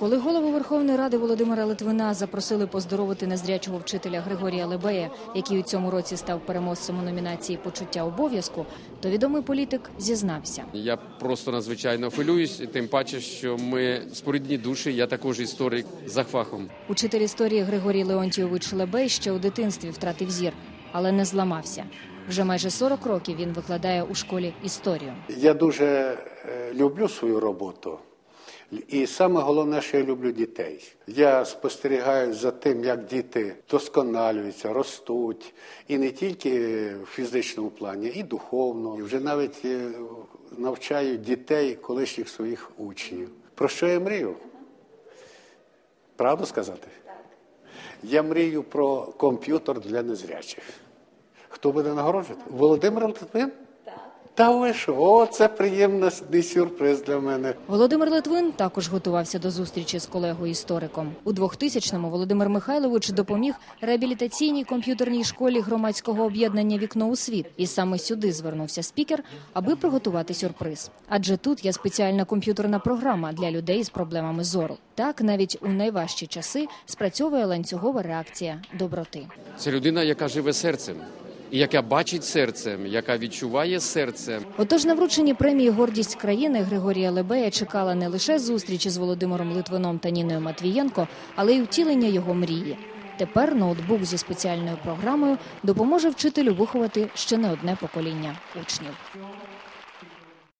Коли голову Верховної Ради Володимира Литвина запросили поздоровити незрячого вчителя Григорія Лебея, який у цьому році став переможцем у номінації Почуття обов'язку, то відомий політик зізнався. Я просто надзвичайно хвилююсь, тим паче, що ми спорідні душі. Я також історик за фахом. Учитель історії Григорій Леонтійович Лебей ще у дитинстві втратив зір, але не зламався. Вже майже 40 років він викладає у школі історію. Я дуже е, люблю свою роботу. І саме головне, що я люблю дітей. Я спостерігаю за тим, як діти досконалюються, ростуть, і не тільки в фізичному плані, і духовно. І вже навіть е, навчаю дітей, колишніх своїх учнів. Про що я мрію? Правду сказати? Я мрію про комп'ютер для незрячих. Хто буде нагороджувати? Володимир Литвин? Та ви що? О, це приємний сюрприз для мене. Володимир Литвин також готувався до зустрічі з колегою істориком. У 2000-му Володимир Михайлович допоміг реабілітаційній комп'ютерній школі громадського об'єднання Вікно у світ. І саме сюди звернувся спікер, аби приготувати сюрприз. Адже тут є спеціальна комп'ютерна програма для людей з проблемами зору. Так навіть у найважчі часи спрацьовує ланцюгова реакція доброти. Це людина, яка живе серцем, яка бачить серцем, яка відчуває серцем. Отож, на врученні премії Гордість країни Григорія Лебея чекала не лише зустрічі з Володимиром Литвином та Ніною Матвієнко, але й втілення його мрії. Тепер ноутбук зі спеціальною програмою допоможе вчителю виховати ще не одне покоління учнів.